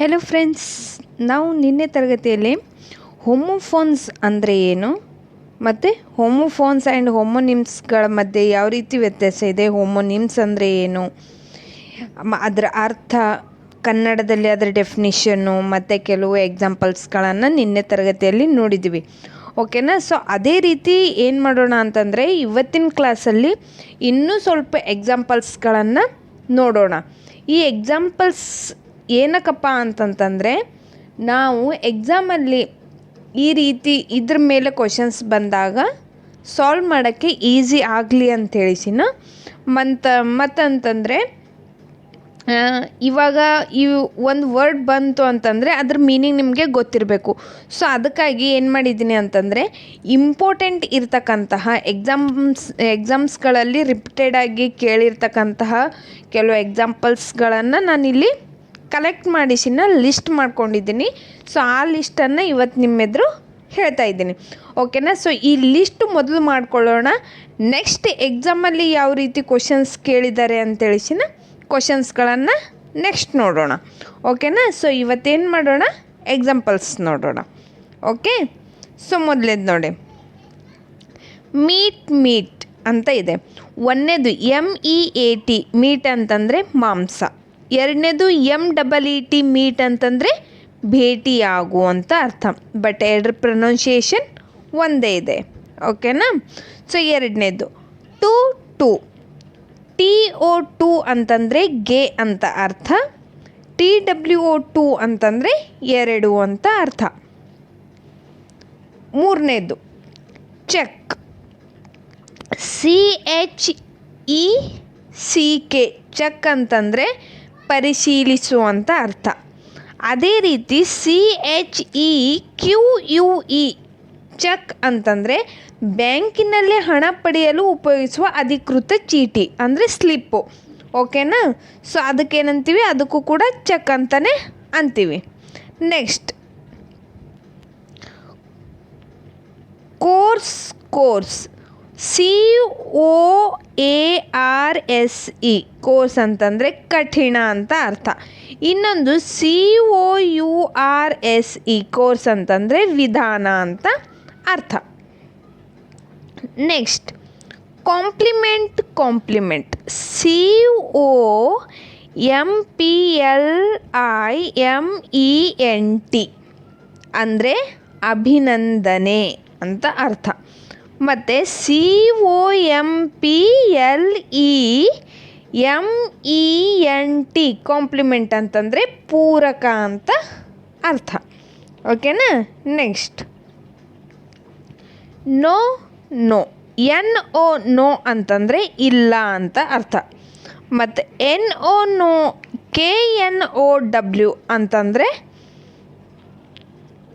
Hello friends ನಾವು ನಿನ್ನೆ ತರಗತಿಯಲ್ಲಿ ಹೋಮೋಫೋನ್ಸ್ ಅಂದರೆ ಏನು? ಮತ್ತು ಹೋಮೋಫೋನ್ಸ್ ಆ್ಯಂಡ್ ಹೋಮೋನಿಮ್ಸ್ಗಳ ಮಧ್ಯೆ ಯಾವ ರೀತಿ ವ್ಯತ್ಯಾಸ ಇದೆ? ಹೋಮೋನಿಮ್ಸ್ ಅಂದರೆ ಏನು? ಅದರ ಅರ್ಥ ಕನ್ನಡದಲ್ಲಿ ಅದರ ಡೆಫಿನಿಷನ್ನು ಮತ್ತು ಕೆಲವು ಎಕ್ಸಾಂಪಲ್ಸ್ಗಳನ್ನು ನಿನ್ನೆ ತರಗತಿಯಲ್ಲಿ ನೋಡಿದ್ದೀವಿ ಓಕೆನಾ ಸೊ ಅದೇ ರೀತಿ ಏನು ಮಾಡೋಣ ಅಂತಂದರೆ ಇವತ್ತಿನ ಕ್ಲಾಸಲ್ಲಿ ಇನ್ನೂ ಸ್ವಲ್ಪ ಎಕ್ಸಾಂಪಲ್ಸ್ಗಳನ್ನು ನೋಡೋಣ. ಈ ಎಕ್ಸಾಂಪಲ್ಸ್ ಏನಕ್ಕಪ್ಪ ಅಂತಂತಂದರೆ, ನಾವು ಎಕ್ಸಾಮಲ್ಲಿ ಈ ರೀತಿ ಇದ್ರ ಮೇಲೆ ಕ್ವಶನ್ಸ್ ಬಂದಾಗ ಸಾಲ್ವ್ ಮಾಡೋಕ್ಕೆ ಈಸಿ ಆಗಲಿ ಅಂತೇಳಿಸಿನ ಮಂತ, ಮತ್ತಂತಂದರೆ ಇವಾಗ ಈ ಒಂದು ವರ್ಡ್ ಬಂತು ಅಂತಂದರೆ ಅದ್ರ ಮೀನಿಂಗ್ ನಿಮಗೆ ಗೊತ್ತಿರಬೇಕು. ಸೊ ಅದಕ್ಕಾಗಿ ಏನು ಮಾಡಿದ್ದೀನಿ ಅಂತಂದರೆ ಇಂಪಾರ್ಟೆಂಟ್ ಇರ್ತಕ್ಕಂತಹ ಎಕ್ಸಾಮ್ಸ್ ಎಕ್ಸಾಮ್ಸ್ಗಳಲ್ಲಿ ರಿಪಿಟೆಡಾಗಿ ಕೇಳಿರ್ತಕ್ಕಂತಹ ಕೆಲವು ಎಕ್ಸಾಂಪಲ್ಸ್ಗಳನ್ನು ನಾನಿಲ್ಲಿ ಕಲೆಕ್ಟ್ ಮಾಡಿಸಿನ ಲಿಸ್ಟ್ ಮಾಡ್ಕೊಂಡಿದ್ದೀನಿ. ಸೊ ಆ ಲಿಸ್ಟನ್ನು ಇವತ್ತು ನಿಮ್ಮೆದುರು ಹೇಳ್ತಾ ಇದ್ದೀನಿ. ಓಕೆನಾ ಸೊ ಈ ಲಿಸ್ಟ್ ಮೊದಲು ಮಾಡ್ಕೊಳ್ಳೋಣ. ನೆಕ್ಸ್ಟ್ ಎಕ್ಸಾಮಲ್ಲಿ ಯಾವ ರೀತಿ ಕ್ವಶನ್ಸ್ ಕೇಳಿದ್ದಾರೆ ಅಂತೇಳಿಸಿನ ಕ್ವಶನ್ಸ್ಗಳನ್ನು ನೆಕ್ಸ್ಟ್ ನೋಡೋಣ. ಓಕೆನಾ ಸೊ ಇವತ್ತೇನು ಮಾಡೋಣ? ಎಕ್ಸಾಂಪಲ್ಸ್ ನೋಡೋಣ. ಓಕೆ ಸೊ ಮೊದಲೇದು ನೋಡಿ. ಮೀಟ್ ಮೀಟ್ ಅಂತ ಇದೆ. ಒಂದನೇದು M E A T meat ಅಂತಂದರೆ ಮಾಂಸ. ಎರಡನೇದು M double E T meet ಅಂತಂದರೆ ಭೇಟಿಯಾಗು ಅಂತ ಅರ್ಥ. ಬಟ್ ಎರಡರ ಪ್ರೊನೌನ್ಸಿಯೇಷನ್ ಒಂದೇ ಇದೆ. ಓಕೆನಾ ಸೊ ಎರಡನೇದು. To to T O to ಅಂತಂದರೆ ಗೆ ಅಂತ ಅರ್ಥ. ಟಿ ಡಬ್ಲ್ಯೂ ಒ ಟು ಅಂತಂದರೆ ಎರಡು ಅಂತ ಅರ್ಥ. ಮೂರನೇದು. Check C H E C K check ಅಂತಂದರೆ ಪರಿಶೀಲಿಸು ಅಂತ ಅರ್ಥ. ಅದೇ ರೀತಿ C H E Q U E cheque ಅಂತಂದರೆ ಬ್ಯಾಂಕಿನಲ್ಲಿ ಹಣ ಪಡೆಯಲು ಉಪಯೋಗಿಸುವ ಅಧಿಕೃತ ಚೀಟಿ, ಅಂದರೆ ಸ್ಲಿಪ್ಪು. ಓಕೆನಾ? ಸೊ, ಅದಕ್ಕೇನಂತೀವಿ? ಅದಕ್ಕೂ ಕೂಡ ಚೆಕ್ ಅಂತಲೇ ಅಂತೀವಿ. Next. Coarse course. C O A R S E coarse ಅಂತಂದರೆ ಕಠಿಣ ಅಂತ ಅರ್ಥ. ಇನ್ನೊಂದು C O U R S E course ಅಂತಂದರೆ ವಿಧಾನ ಅಂತ ಅರ್ಥ. Next compliment complement C O M P L I M E N T ಅಂದರೆ ಅಭಿನಂದನೆ ಅಂತ ಅರ್ಥ. ಮತ್ತು C O M P L E M E N T complement ಅಂತಂದರೆ ಪೂರಕ ಅಂತ ಅರ್ಥ. ಓಕೆನಾ? Next no know. N O no ಅಂತಂದರೆ ಇಲ್ಲ ಅಂತ ಅರ್ಥ. ಮತ್ತು N O no. K N O W ಅಂತಂದರೆ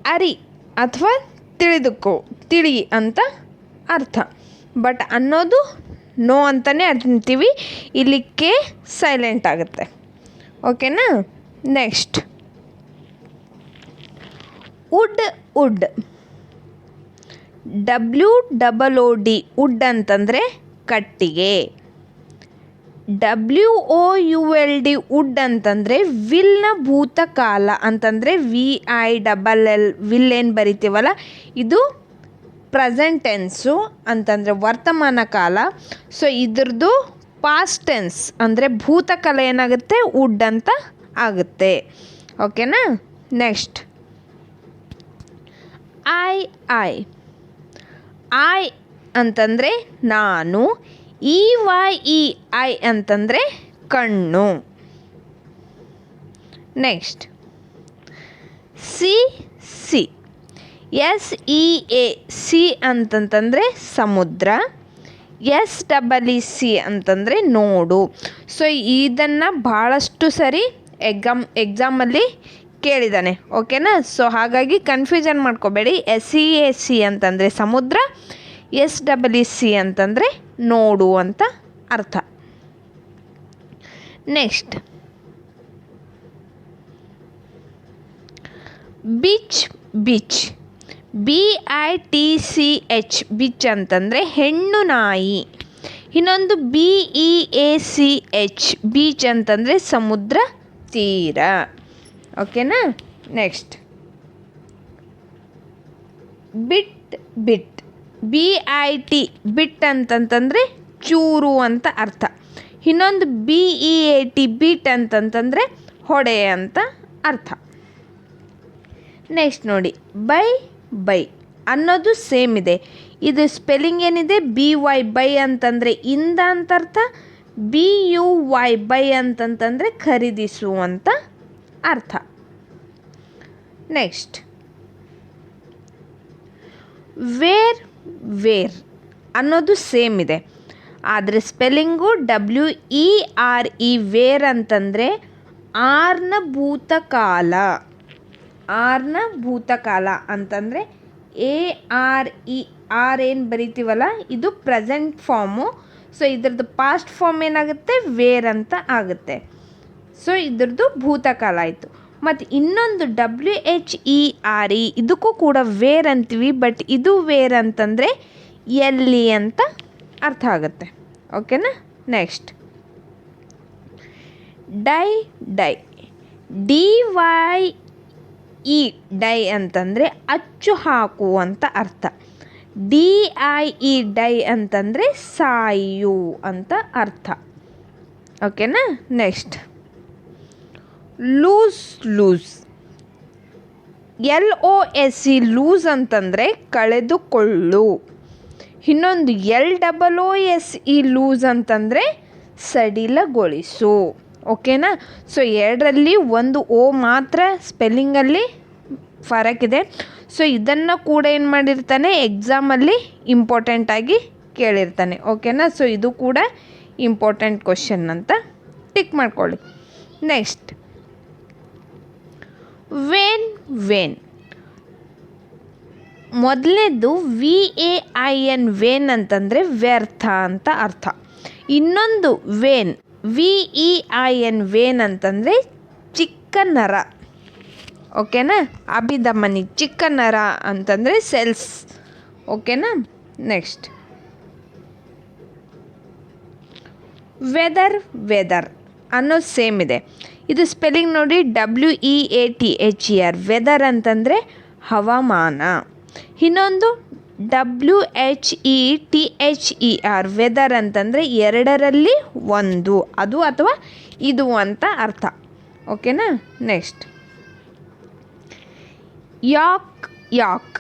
ಅರಿ ಅಥವಾ ತಿಳಿದುಕೋ ತಿಳಿ ಅಂತ ಅರ್ಥ. ಬಟ್ ಅನ್ನೋದು ನೋ ಅಂತಲೇ ಅಂತೀವಿ ಇಲ್ಲಿ ಕೆ ಸೈಲೆಂಟ್ ಆಗುತ್ತೆ. ಓಕೆನಾ next wood would W double O D wood ಅಂತಂದರೆ ಕಟ್ಟಿಗೆ. W O U L D would ಅಂತಂದರೆ ವಿಲ್ನ ಭೂತಕಾಲ ಅಂತಂದರೆ V I double L will ಏನು ಬರಿತೀವಲ್ಲ? ಇದು ಪ್ರೆಸೆಂಟ್ ಟೆನ್ಸು ಅಂತಂದರೆ ವರ್ತಮಾನ ಕಾಲ. ಸೊ ಇದ್ರದ್ದು ಪಾಸ್ಟ್ ಟೆನ್ಸ್ ಅಂದರೆ ಭೂತಕಾಲ ಏನಾಗುತ್ತೆ? ವುಡ್ ಅಂತ ಆಗುತ್ತೆ. ಓಕೆನಾ ನೆಕ್ಸ್ಟ್ ಐ ಐ ಐ ಅಂತಂದರೆ ನಾನು. ಇ ವೈ ಇ ಐ ಅಂತಂದರೆ ಕಣ್ಣು. Next sea see S E A sea ಅಂತಂತಂದರೆ ಸಮುದ್ರ, ಎಸ್ ಡಬಲ್ ಇ ಸಿ ಅಂತಂದರೆ ನೋಡು. ಸೊ ಇದನ್ನು ಭಾಳಷ್ಟು ಸರಿ ಎಕ್ಸಾಮ್ ಎಕ್ಸಾಮಲ್ಲಿ ಕೇಳಿದ್ದಾನೆ ಓಕೆನಾ ಸೊ ಹಾಗಾಗಿ ಕನ್ಫ್ಯೂಷನ್ ಮಾಡ್ಕೋಬೇಡಿ. ಎಸ್ ಇ ಎ ಸಿ ಅಂತಂದರೆ ಸಮುದ್ರ, ಎಸ್ ಡಬಲ್ ಇ ಸಿ ಅಂತಂದರೆ ನೋಡು ಅಂತ ಅರ್ಥ. Next beach bitch B I T C H bitch ಅಂತಂದರೆ ಹೆಣ್ಣು ನಾಯಿ. ಇನ್ನೊಂದು B E A C H beach ಅಂತಂದರೆ ಸಮುದ್ರ ತೀರ. ಓಕೆನಾ next bit beat. B I T bit ಅಂತಂತಂದರೆ ಚೂರು ಅಂತ ಅರ್ಥ. ಇನ್ನೊಂದು B E A T beat ಅಂತಂತಂದರೆ ಹೊಡೆ ಅಂತ ಅರ್ಥ. ನೆಕ್ಸ್ಟ್ ನೋಡಿ. ಬೈ ಬೈ ಅನ್ನೋದು ಸೇಮ್ ಇದೆ. ಇದು ಸ್ಪೆಲ್ಲಿಂಗ್ ಏನಿದೆ? ಬಿ ವೈ ಬೈ ಅಂತಂದರೆ ಇಂದ ಅಂತ ಅರ್ಥ, ಬಿ ಯು ವೈ ಬೈ ಅಂತಂತಂದರೆ ಖರೀದಿಸು ಅಂತ ಅರ್ಥ. ನೆಕ್ಸ್ಟ್. ವೇರ್ ವೇರ್ ಅನ್ನೋದು ಸೇಮ್ ಇದೆ. ಆದರೆ spelling W E R E were ಅಂತಂದರೆ ಆರ್ನ ಭೂತಕಾಲ. ಆರ್ನ ಭೂತಕಾಲ ಅಂತಂದರೆ ಎ ಆರ್ ಇ ಆರ್ ಏನು ಬರಿತೀವಲ್ಲ? ಇದು ಪ್ರೆಸೆಂಟ್ ಫಾರ್ಮು ಸೊ ಇದ್ರದ್ದು ಪಾಸ್ಟ್ ಫಾರ್ಮ್ ಏನಾಗುತ್ತೆ? ವೇರ್ ಅಂತ ಆಗುತ್ತೆ. ಸೊ ಇದ್ರದ್ದು ಭೂತಕಾಲ ಆಯಿತು. ಮತ್ತು ಇನ್ನೊಂದು W H E R E ಇದಕ್ಕೂ ಕೂಡ ವೇರ್ ಅಂತೀವಿ ಬಟ್ ಇದು ವೇರ್ ಅಂತಂದರೆ ಎಲ್ಲಿ ಅಂತ ಅರ್ಥ ಆಗುತ್ತೆ. ಓಕೆನಾ next die dye D Y E dye ಅಂತಂದರೆ ಅಚ್ಚು ಹಾಕು ಅಂತ ಅರ್ಥ. ಡಿ ಐ ಇ ಡೈ ಅಂತಂದರೆ ಸಾಯು ಅಂತ ಅರ್ಥ. ಓಕೆನಾ? Next. Lose loose. L O S C lose ಅಂತಂದರೆ ಕಳೆದುಕೊಳ್ಳು. ಇನ್ನೊಂದು L double O S E loose ಅಂತಂದರೆ ಸಡಿಲಗೊಳಿಸು. ಓಕೆನಾ? ಸೊ ಎರಡರಲ್ಲಿ ಒಂದು ಓ ಮಾತ್ರ ಸ್ಪೆಲ್ಲಿಂಗಲ್ಲಿ ಫರಕ್ಕಿದೆ ಸೊ ಇದನ್ನು ಕೂಡ ಏನು ಮಾಡಿರ್ತಾನೆ? ಎಕ್ಸಾಮಲ್ಲಿ ಇಂಪಾರ್ಟೆಂಟಾಗಿ ಕೇಳಿರ್ತಾನೆ. ಓಕೆನಾ? ಸೊ ಇದು ಕೂಡ ಇಂಪಾರ್ಟೆಂಟ್ ಕ್ವಶನ್ ಅಂತ ಟಿಕ್ ಮಾಡ್ಕೊಳ್ಳಿ. ನೆಕ್ಸ್ಟ್ ವೇನ್ ವೇನ್ ಮೊದಲನೇದು V A I N vain ಅಂತಂದರೆ ವ್ಯರ್ಥ ಅಂತ ಅರ್ಥ. ಇನ್ನೊಂದು vein V E I N vein ಅಂತಂದರೆ ಚಿಕ್ಕ ನರ. ಓಕೆನಾ? ಅಭಿದಮನಿ ಚಿಕ್ಕ ನರ ಅಂತಂದರೆ ಸೆಲ್ಸ್. ಓಕೆನಾ? ನೆಕ್ಸ್ಟ್. ವೆದರ್ ವೆದರ್ ಅನ್ನೋದು ಸೇಮ್ ಇದೆ. ಇದು ಸ್ಪೆಲ್ಲಿಂಗ್ ನೋಡಿ W E A T H E R weather ಅಂತಂದರೆ ಹವಾಮಾನ. ಇನ್ನೊಂದು W H E T H E R whether ಅಂತಂದರೆ ಎರಡರಲ್ಲಿ ಒಂದು. ಅದು ಅಥವಾ ಇದು ಅಂತ ಅರ್ಥ. ಓಕೆನಾ ನೆಕ್ಸ್ಟ್ ಯಾಕ್ ಯಾಕ್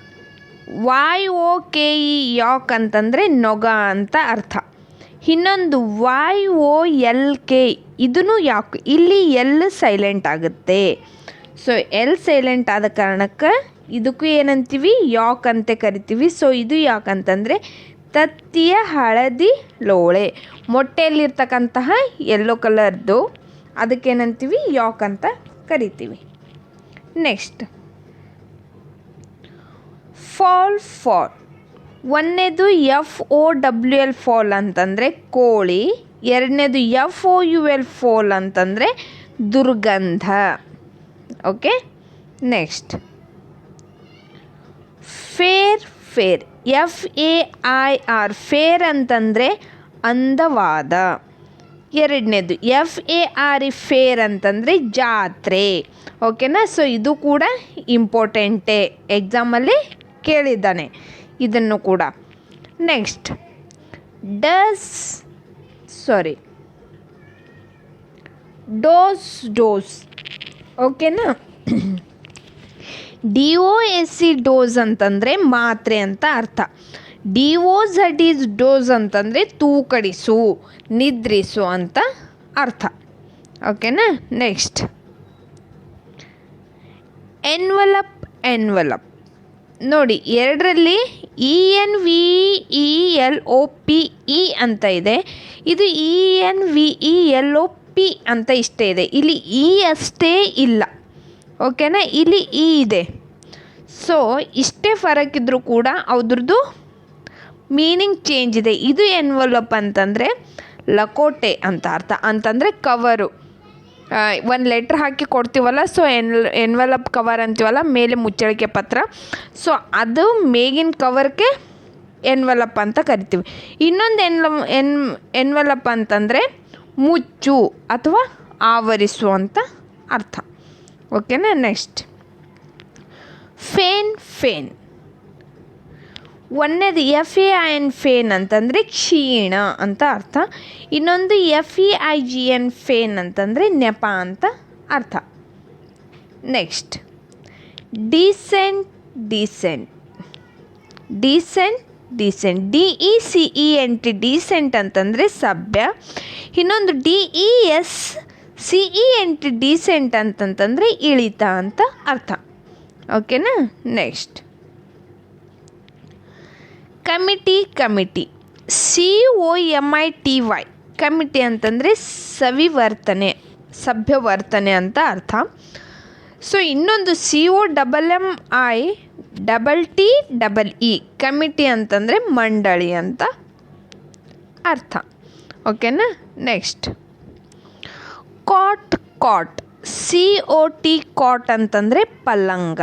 ವಾಯ್ ಓ ಕೆ ಇ ಯಾಕ್ ಅಂತಂದರೆ ನೊಗ ಅಂತ ಅರ್ಥ. ಇನ್ನೊಂದು ವಾಯ್ ಓ ಎಲ್ ಕೆ ಇದನ್ನು ಯಾಕ್ ಇಲ್ಲಿ ಎಲ್ ಸೈಲೆಂಟ್ ಆಗುತ್ತೆ. ಸೊ ಎಲ್ ಸೈಲೆಂಟ್ ಆದ ಕಾರಣಕ್ಕೆ ಇದಕ್ಕೂ ಏನಂತೀವಿ? ಯಾಕ್ ಅಂತ ಕರಿತೀವಿ. ಸೊ ಇದು ಯಾಕಂತಂದರೆ ತತ್ತಿಯ ಹಳದಿ ಲೋಳೆ. ಮೊಟ್ಟೆಯಲ್ಲಿರ್ತಕ್ಕಂತಹ ಯೆಲ್ಲೋ ಕಲರ್ದು ಅದಕ್ಕೇನಂತೀವಿ ಯಾಕ್ ಅಂತ ಕರಿತೀವಿ. ನೆಕ್ಸ್ಟ್ ಫಾಲ್ ಫಾಲ್ ಒಂದನೇದು F O W L fowl ಅಂತಂದರೆ ಕೋಳಿ. ಎರಡನೇದು F O U L foul ಅಂತಂದರೆ ದುರ್ಗಂಧ. Okay next fair fair, F A I R, fair ಅಂತಂದರೆ ಅಂದವಾದ. ಎರಡನೇದು, F A R E fare ಅಂತಂದರೆ ಜಾತ್ರೆ. ಓಕೆನಾ? ಸೊ ಇದು ಕೂಡ ಇಂಪಾರ್ಟೆಂಟೇ ಎಕ್ಸಾಮಲ್ಲಿ ಕೇಳಿದ್ದಾನೆ. ಇದನ್ನು ಕೂಡ. Next does sorry dose dose ಓಕೆನಾ? D O S C dose ಅಂತಂದರೆ ಮಾತ್ರೆ ಅಂತ ಅರ್ಥ. D O Z E doze ಅಂತಂದರೆ ತೂಕಡಿಸು, ನಿದ್ರಿಸು ಅಂತ ಅರ್ಥ. ಓಕೆನಾ? ನೆಕ್ಸ್ಟ್. Envelop envelope. ನೋಡಿ, ಎರಡರಲ್ಲಿ E N V E L O P E ಅಂತ ಇದೆ. ಇದು E N V E L O P ಅಂತ ಇಷ್ಟೇ ಇದೆ. ಇಲ್ಲಿ ಇ ಅಷ್ಟೇ ಇಲ್ಲ. ಓಕೆನಾ? ಇಲ್ಲಿ ಇ ಇದೆ. ಸೊ ಇಷ್ಟೇ ಫರಕ್ ಇದ್ದರೂ ಕೂಡ ಅದ್ರದ್ದು ಮೀನಿಂಗ್ ಚೇಂಜ್ ಇದೆ. ಇದು ಎನ್ವಲಪ್ ಅಂತಂದರೆ ಲಕೋಟೆ ಅಂತ ಅರ್ಥ. ಅಂತಂದರೆ ಕವರು. ಒಂದು ಲೆಟ್ರ್ ಹಾಕಿ ಕೊಡ್ತೀವಲ್ಲ ಸೊ ಎನ್ ಎನ್ವಲಪ್ ಕವರ್ ಅಂತೀವಲ್ಲ, ಮೇಲೆ ಮುಚ್ಚಳಿಕೆ ಪತ್ರ. ಸೊ ಅದು ಮೇಗಿನ ಕವರ್ಗೆ ಎನ್ವಲಪ್ ಅಂತ ಕರಿತೀವಿ. ಇನ್ನೊಂದು ಎನ್ಲ ಎನ್ ಎನ್ವಲಪ್ ಅಂತಂದರೆ ಮುಚ್ಚು ಅಥವಾ ಆವರಿಸು ಅಂತ ಅರ್ಥ. ಓಕೆನಾ? ನೆಕ್ಸ್ಟ್ ಫೇನ್ ಫೇನ್ ಒಂದನೇದು F A I N fain ಅಂತಂದರೆ ಕ್ಷೀಣ ಅಂತ ಅರ್ಥ. ಇನ್ನೊಂದು F E I G N feign ಅಂತಂದರೆ ನೆಪ ಅಂತ ಅರ್ಥ. Next decent decent descent descent D E C E N T decent ಅಂತಂದರೆ ಸಭ್ಯ. ಇನ್ನೊಂದು D E S C, E, N, T, descent ಅಂತಂತಂದರೆ ಇಳಿತ ಅಂತ ಅರ್ಥ. ಓಕೆನಾ? Next. Comity committee. C O M I, T, Y. Comity ಅಂತಂದರೆ ಸವಿವರ್ತನೆ, ಸಭ್ಯವರ್ತನೆ ಅಂತ ಅರ್ಥ. ಸೊ, ಇನ್ನೊಂದು C O double M I, double, T, double, E. Committee ಅಂತಂದರೆ ಮಂಡಳಿ ಅಂತ ಅರ್ಥ. ಓಕೆನಾ? Next. Cot caught C O T cot ಅಂತಂದರೆ ಪಲ್ಲಂಗ.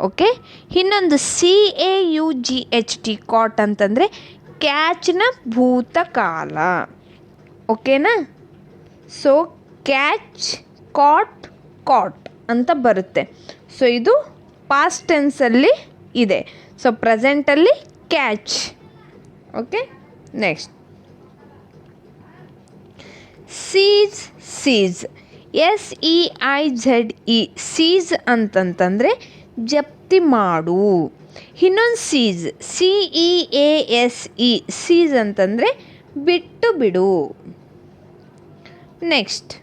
ಓಕೆ? ಇನ್ನೊಂದು C A U G H T caught ಅಂತಂದರೆ ಕ್ಯಾಚ್ನ ಭೂತಕಾಲ. ಓಕೆನಾ? ಸೊ ಕ್ಯಾಚ್ ಕಾಟ್ ಕಾಟ್ ಅಂತ ಬರುತ್ತೆ. ಸೊ ಇದು ಪಾಸ್ಟ್ ಟೆನ್ಸಲ್ಲಿ ಇದೆ. So ಪ್ರೆಸೆಂಟಲ್ಲಿ catch. Okay? Next seize cease S E I Z E seize ಅಂತಂತಂದರೆ ಜಪ್ತಿ ಮಾಡು. ಇನ್ನೊಂದು cease C E A S E cease ಅಂತಂದರೆ ಬಿಟ್ಟು ಬಿಡು. Next.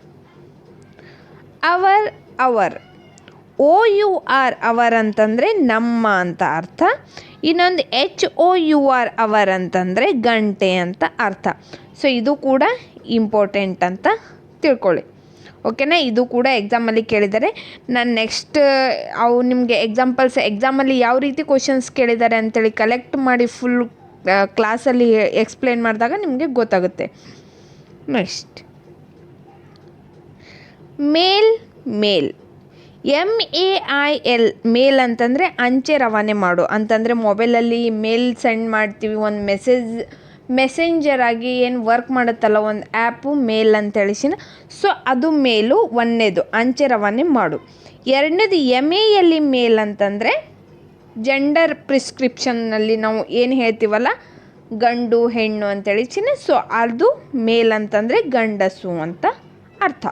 Our hour. O U R our ಅಂತಂದರೆ ನಮ್ಮ ಅಂತ ಅರ್ಥ. ಇನ್ನೊಂದು H O U R hour ಅಂತಂದರೆ ಗಂಟೆ ಅಂತ ಅರ್ಥ. ಸೊ ಇದು ಕೂಡ ಇಂಪಾರ್ಟೆಂಟ್ ಅಂತ ತಿಳ್ಕೊಳ್ಳಿ. ಓಕೆನಾ ಇದು ಕೂಡ ಎಕ್ಸಾಮಲ್ಲಿ ಕೇಳಿದ್ದಾರೆ ನಾನು ನೆಕ್ಸ್ಟ್ ಅವು ನಿಮಗೆ ಎಕ್ಸಾಂಪಲ್ಸ್ ಎಕ್ಸಾಮಲ್ಲಿ ಯಾವ ರೀತಿ ಕ್ವಶನ್ಸ್ ಕೇಳಿದ್ದಾರೆ ಅಂತೇಳಿ ಕಲೆಕ್ಟ್ ಮಾಡಿ ಫುಲ್ ಕ್ಲಾಸಲ್ಲಿ ಎಕ್ಸ್ಪ್ಲೇನ್ ಮಾಡಿದಾಗ ನಿಮಗೆ ಗೊತ್ತಾಗುತ್ತೆ. Next mail male. M A I L mail ಅಂತಂದರೆ ಅಂಚೆ ರವಾನೆ ಮಾಡು. ಅಂತಂದರೆ ಮೊಬೈಲಲ್ಲಿ ಮೇಲ್ ಸೆಂಡ್ ಮಾಡ್ತೀವಿ, ಒಂದು ಮೆಸೇಜ್ ಮೆಸೆಂಜರ್ ಆಗಿ ಏನು ವರ್ಕ್ ಮಾಡುತ್ತಲ್ಲ, ಒಂದು ಆ್ಯಪು ಮೇಲ್ ಅಂತೇಳಿಸಿನ ಸೊ ಅದು ಮೇಲು ಒಂದನೇದು ಅಂಚೆ ರವಾನೆ ಮಾಡು. ಎರಡನೇದು ಎಂ ಎಯಲ್ಲಿ ಎಲ್ಲಿ ಮೇಲ್ ಅಂತಂದರೆ ಜೆಂಡರ್ ಪ್ರಿಸ್ಕ್ರಿಪ್ಷನ್ನಲ್ಲಿ ನಾವು ಏನು ಹೇಳ್ತೀವಲ್ಲ, ಗಂಡು, ಹೆಣ್ಣು ಅಂತ ಚಿನ್ನ ಸೊ ಅದು ಮೇಲ್ ಅಂತಂದರೆ ಗಂಡಸು ಅಂತ ಅರ್ಥ.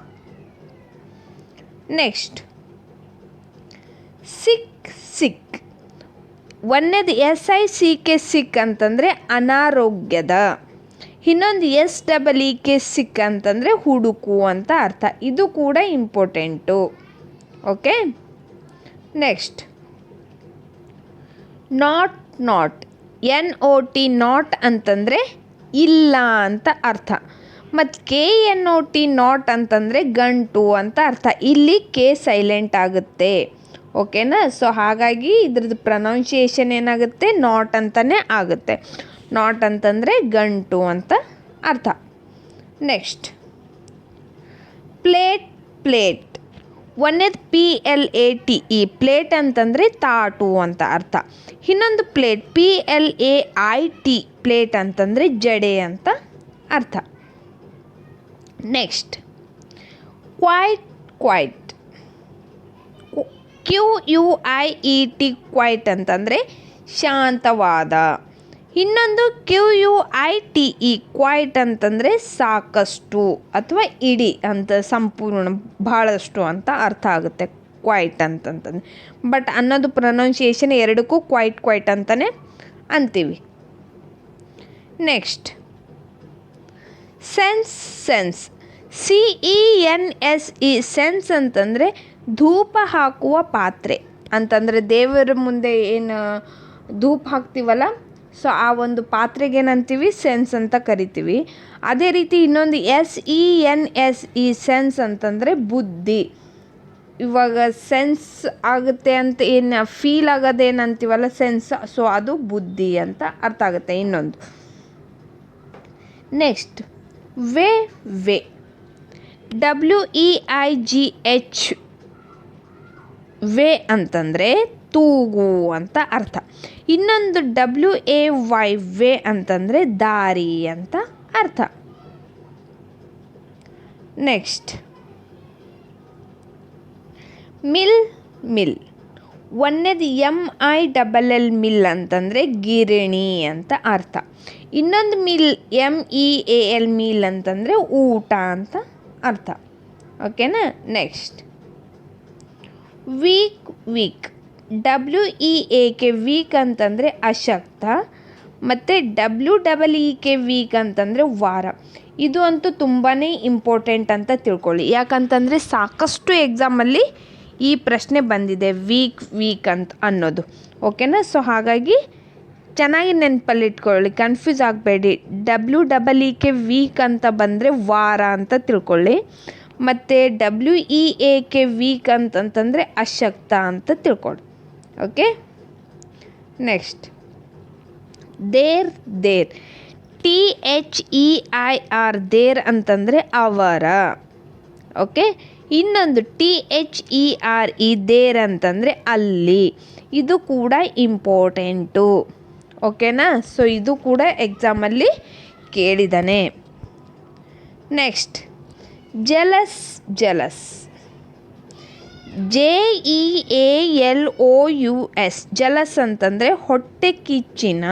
ನೆಕ್ಸ್ಟ್ ಸಿಕ್ ಸಿಕ್ ಒಂದನೇದು S I C K sick ಅಂತಂದರೆ ಅನಾರೋಗ್ಯದ. ಇನ್ನೊಂದು S double E K seek ಅಂತಂದರೆ ಹುಡುಕು ಅಂತ ಅರ್ಥ. ಇದು ಕೂಡ important okay next not knot N O T not ಅಂತಂದರೆ ಇಲ್ಲ ಅಂತ ಅರ್ಥ. ಮತ್ತು K N O T knot ಅಂತಂದರೆ ಗಂಟು ಅಂತ ಅರ್ಥ. ಇಲ್ಲಿ ಕೆ ಸೈಲೆಂಟ್ ಆಗುತ್ತೆ. ಓಕೆನಾ? ಸೊ ಹಾಗಾಗಿ ಇದ್ರದ್ದು ಪ್ರೊನೌನ್ಸಿಯೇಷನ್ ಏನಾಗುತ್ತೆ? ನಾಟ್ ಅಂತಲೇ ಆಗುತ್ತೆ. ನಾಟ್ ಅಂತಂದರೆ ಗಂಟು ಅಂತ ಅರ್ಥ. Next plate plate ಒಂದೇದು P L A T E plate ಅಂತಂದರೆ ತಾಟು ಅಂತ ಅರ್ಥ. ಇನ್ನೊಂದು plait P L A I T plait ಅಂತಂದರೆ ಜಡೆ ಅಂತ ಅರ್ಥ. Next quiet quite Q U I E T quiet ಅಂತಂದರೆ ಶಾಂತವಾದ. ಇನ್ನೊಂದು Q U I T E quite ಅಂತಂದರೆ ಸಾಕಷ್ಟು ಅಥವಾ ಇಡೀ ಅಂತ ಸಂಪೂರ್ಣ ಭಾಳಷ್ಟು ಅಂತ ಅರ್ಥ ಆಗುತ್ತೆ. ಕ್ವೈಟ್ ಅಂತಂತಂದು ಬಟ್ ಅನ್ನೋದು ಪ್ರೊನೌನ್ಸಿಯೇಷನ್ ಎರಡಕ್ಕೂ ಕ್ವೈಟ್ ಕ್ವೈಟ್ ಅಂತಲೇ ಅಂತೀವಿ. Next cense sense C E N S E cense ಅಂತಂದರೆ ಧೂಪ ಹಾಕುವ ಪಾತ್ರೆ. ಅಂತಂದರೆ ದೇವರ ಮುಂದೆ ಏನು, ಧೂಪ ಹಾಕ್ತೀವಲ್ಲ, ಸೊ ಆ ಒಂದು ಪಾತ್ರೆಗೆ ಏನಂತೀವಿ? ಸೆನ್ಸ್ ಅಂತ ಕರಿತೀವಿ. ಅದೇ ರೀತಿ ಇನ್ನೊಂದು S E N S E, sense ಅಂತಂದರೆ ಬುದ್ಧಿ. ಇವಾಗ ಸೆನ್ಸ್ ಆಗುತ್ತೆ ಅಂತ ಏನು, ಫೀಲ್ ಆಗೋದೇನಂತೀವಲ್ಲ ಸೆನ್ಸ್, ಸೊ ಅದು ಬುದ್ಧಿ ಅಂತ ಅರ್ಥ ಆಗುತ್ತೆ ಇನ್ನೊಂದು. Next, weigh weigh. W E I G H weigh ಅಂತಂದರೆ ತೂಗು ಅಂತ ಅರ್ಥ. ಇನ್ನೊಂದು ಡಬ್ಲ್ಯೂ ಎ ವೈ ವೇ ಅಂತಂದರೆ ದಾರಿ ಅಂತ ಅರ್ಥ. Next mill mill. ಒಂದನೇದು M I double L mill ಅಂತಂದರೆ ಗಿರಣಿ ಅಂತ ಅರ್ಥ. ಇನ್ನೊಂದು meal M E A L meal ಅಂತಂದರೆ ಊಟ ಅಂತ ಅರ್ಥ. ಓಕೆನಾ next week week. W E K weak ಅಂತಂದರೆ ಅಶಕ್ತ, ಮತ್ತು W double E K week ಅಂತಂದರೆ ವಾರ. ಇದು ಅಂತೂ ತುಂಬಾ ಇಂಪಾರ್ಟೆಂಟ್ ಅಂತ ತಿಳ್ಕೊಳ್ಳಿ. ಯಾಕಂತಂದರೆ ಸಾಕಷ್ಟು ಎಕ್ಸಾಮಲ್ಲಿ ಈ ಪ್ರಶ್ನೆ ಬಂದಿದೆ, ವೀಕ್ ವೀಕ್ ಅಂತ ಅನ್ನೋದು. ಓಕೆನಾ ಸೊ ಹಾಗಾಗಿ ಚೆನ್ನಾಗಿ ನೆನಪಲ್ಲಿಟ್ಕೊಳ್ಳಿ ಕನ್ಫ್ಯೂಸ್ ಆಗಬೇಡಿ. W double E K week ಅಂತ ಬಂದರೆ ವಾರ ಅಂತ ತಿಳ್ಕೊಳ್ಳಿ. ಮತ್ತು W E A K weak ಅಂತಂತಂದರೆ ಅಶಕ್ತ ಅಂತ ತಿಳ್ಕೊಳ್ಳಿ okay next their their. T H E I R their ಅಂತಂದರೆ ಅವರ. ಓಕೆ ಇನ್ನೊಂದು T H E R E there ಅಂತಂದರೆ ಅಲ್ಲಿ. ಇದು ಕೂಡ ಇಂಪಾರ್ಟೆಂಟು ಓಕೆನಾ ಸೊ ಇದು ಕೂಡ ಎಕ್ಸಾಮಲ್ಲಿ ಕೇಳಿದ್ದಾನೆ next jealous jealous. J E A L O U S, jealous ಅಂತಂದರೆ ಹೊಟ್ಟೆ ಕಿಚ್ಚಿನ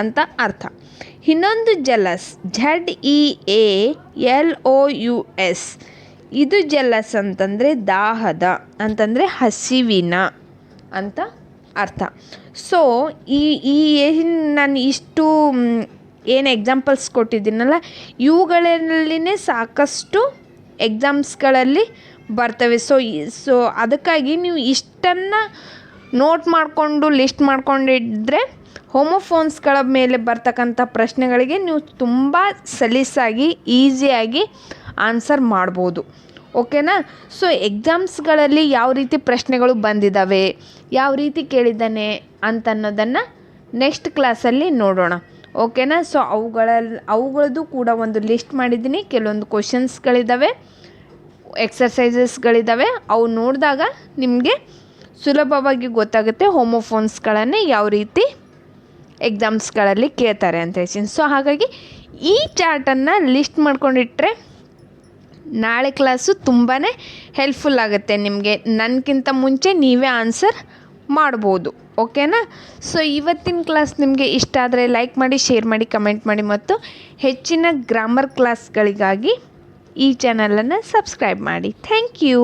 ಅಂತ ಅರ್ಥ. ಇನ್ನೊಂದು zealous Z E A L O U S, ಇದು ಜಲಸ್ ಅಂತಂದರೆ ದಾಹದ, ಅಂತಂದರೆ ಹಸಿವಿನ ಅಂತ ಅರ್ಥ. ಸೊ ಈ ಈ ಏನು ನಾನು ಇಷ್ಟು ಏನು ಎಕ್ಸಾಂಪಲ್ಸ್ ಕೊಟ್ಟಿದ್ದೀನಲ್ಲ, ಇವುಗಳಲ್ಲಿನೇ ಸಾಕಷ್ಟು ಎಕ್ಸಾಮ್ಸ್ಗಳಲ್ಲಿ ಬರ್ತವೆ. ಸೊ ಸೊ ಅದಕ್ಕಾಗಿ ನೀವು ಇಷ್ಟನ್ನು ನೋಟ್ ಮಾಡಿಕೊಂಡು ಲಿಸ್ಟ್ ಮಾಡ್ಕೊಂಡಿದ್ದರೆ ಹೋಮೋಫೋನ್ಸ್ಗಳ ಮೇಲೆ ಬರ್ತಕ್ಕಂಥ ಪ್ರಶ್ನೆಗಳಿಗೆ ನೀವು ತುಂಬ ಸಲೀಸಾಗಿ ಈಸಿಯಾಗಿ ಆನ್ಸರ್ ಮಾಡ್ಬೋದು. ಓಕೆನಾ ಸೊ ಎಕ್ಸಾಮ್ಸ್ಗಳಲ್ಲಿ ಯಾವ ರೀತಿ ಪ್ರಶ್ನೆಗಳು ಬಂದಿದ್ದಾವೆ ಯಾವ ರೀತಿ ಕೇಳಿದ್ದಾನೆ ಅಂತನ್ನೋದನ್ನು ನೆಕ್ಸ್ಟ್ ಕ್ಲಾಸಲ್ಲಿ ನೋಡೋಣ. ಓಕೆನಾ? ಸೊ ಅವುಗಳಲ್ಲಿ ಅವುಗಳದ್ದು ಕೂಡ ಒಂದು ಲಿಸ್ಟ್ ಮಾಡಿದ್ದೀನಿ. ಕೆಲವೊಂದು ಕ್ವಶನ್ಸ್ಗಳಿದ್ದಾವೆ ಎಕ್ಸಸೈಸಸ್ಗಳಿದ್ದಾವೆ ಅವು ನೋಡಿದಾಗ ನಿಮಗೆ ಸುಲಭವಾಗಿ ಗೊತ್ತಾಗುತ್ತೆ ಹೋಮೋಫೋನ್ಸ್ಗಳನ್ನು ಯಾವ ರೀತಿ ಎಕ್ಸಾಮ್ಸ್ಗಳಲ್ಲಿ ಕೇಳ್ತಾರೆ ಅಂತ ಹೇಳ್ತೀನಿ. ಸೊ ಹಾಗಾಗಿ ಈ ಚಾರ್ಟನ್ನು ಲಿಸ್ಟ್ ಮಾಡ್ಕೊಂಡಿಟ್ರೆ ನಾಳೆ ಕ್ಲಾಸು ತುಂಬಾ ಹೆಲ್ಪ್ಫುಲ್ ಆಗುತ್ತೆ ನಿಮಗೆ. ನನಗಿಂತ ಮುಂಚೆ ನೀವೇ ಆನ್ಸರ್ ಮಾಡ್ಬೋದು. ಓಕೆನಾ? ಸೊ ಇವತ್ತಿನ ಕ್ಲಾಸ್ ನಿಮಗೆ ಇಷ್ಟ ಆದರೆ ಲೈಕ್ ಮಾಡಿ ಶೇರ್ ಮಾಡಿ ಕಮೆಂಟ್ ಮಾಡಿ ಮತ್ತು ಹೆಚ್ಚಿನ ಗ್ರಾಮರ್ ಕ್ಲಾಸ್ಗಳಿಗಾಗಿ ಈ ಚಾನಲನ್ನು ಸಬ್ಸ್ಕ್ರೈಬ್ ಮಾಡಿ. Thank you